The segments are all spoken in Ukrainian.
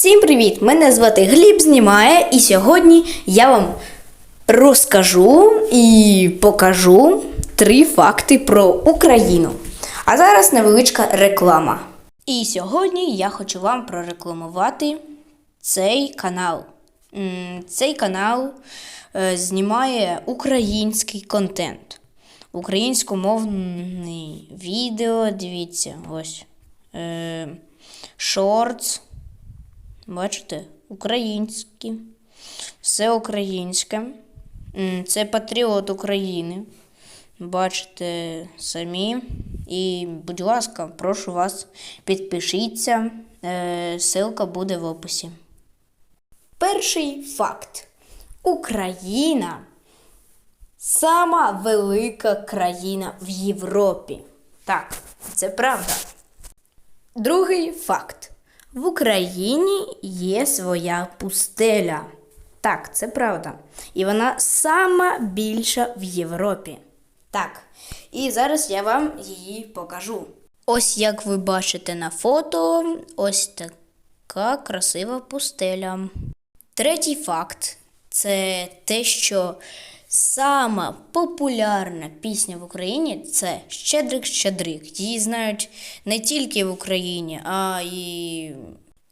Всім привіт! Мене звати Гліб Знімає, і сьогодні я вам розкажу і покажу три факти про Україну. А зараз невеличка реклама. І сьогодні я хочу вам прорекламувати цей канал. Цей канал е, знімає український контент. Українськомовний відео, дивіться, ось. Е, шортс. Бачите, українські. Все українське. Це патріот України. Бачите самі. І, будь ласка, прошу вас, підпишіться. Е, Ссылка буде в описі. Перший факт. Україна сама велика країна в Європі. Так, це правда. Другий факт. В Україні є своя пустеля. Так, це правда. І вона сама більша в Європі. Так. І зараз я вам її покажу. Ось як ви бачите на фото, ось така красива пустеля. Третій факт це те, що сама популярна пісня в Україні це Щедрик Щедрик. Її знають не тільки в Україні, а й в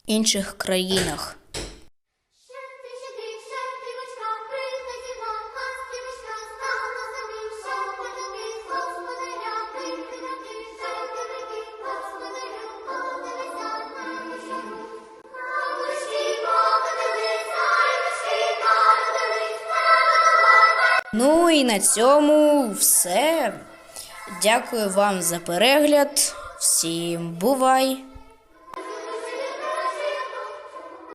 інших країнах. Ну і на цьому все. Дякую вам за перегляд. Всім бувай!